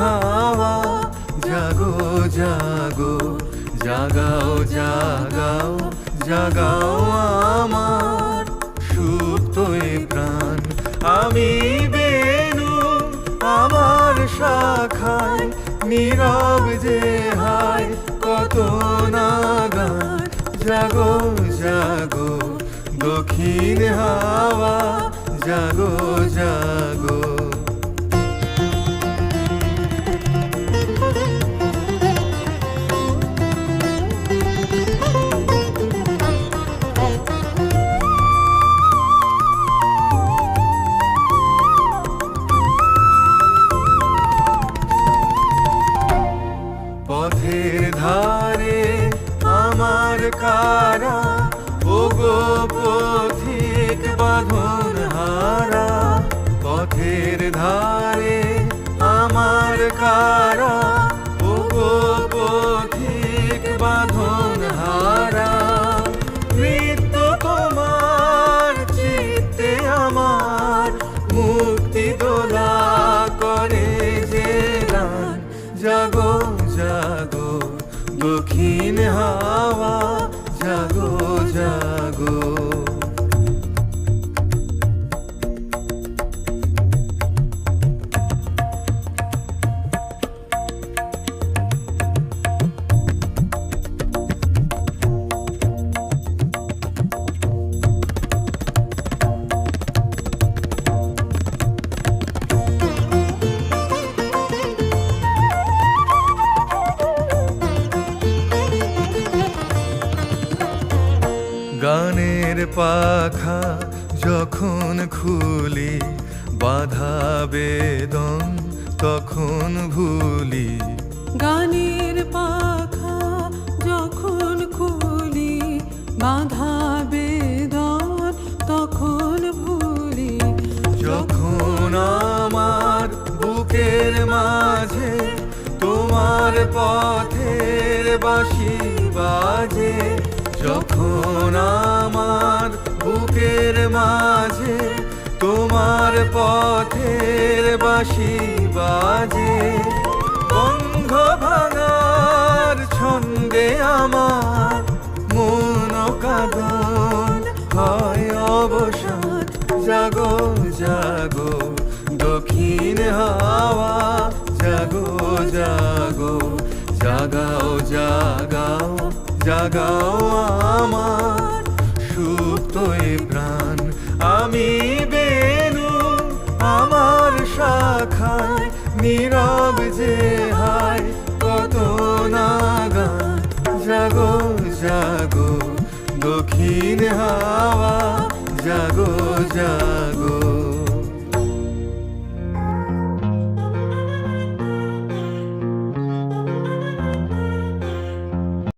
হাওয়া, জাগো জাগো, জাগাও জাগাও জাগাও আমার সুপ্ত প্রাণ। আমি বেনু আমার শাখায়, নীরব যে হায়, কত নাগান জাগো জাগো, দক্ষিণ হাওয়া, জাগো জাগো পথের ধারে আমার কারা? ও গো পথিক বাঁধন হারা পথের ধারে আমার কারা? দক্ষিণ হাওয়া গানের পাখা যখন খুলি বাধা বেদন তখন ভুলি। গানের পাখা যখন খুলি বাধা বেদন তখন ভুলি। যখন আমার বুকের মাঝে তোমার পথের বাঁশি বাজে যখন আমার বুকের মাঝে তোমার পথের বাঁশি বাজে বন্ধ ভাঙার ছন্দে আমার মন কাদন। হয় অবসান জাগো জাগো, দক্ষিণ হাওয়া, জাগো জাগো, জাগাও জাগাও। জাগাও আমার সুপ্ত প্রাণ। আমি বেনু আমার শাখায়, নীরব যে হায়, কত নাগান জাগো জাগো, দক্ষিণ হাওয়া, জাগো জাগো।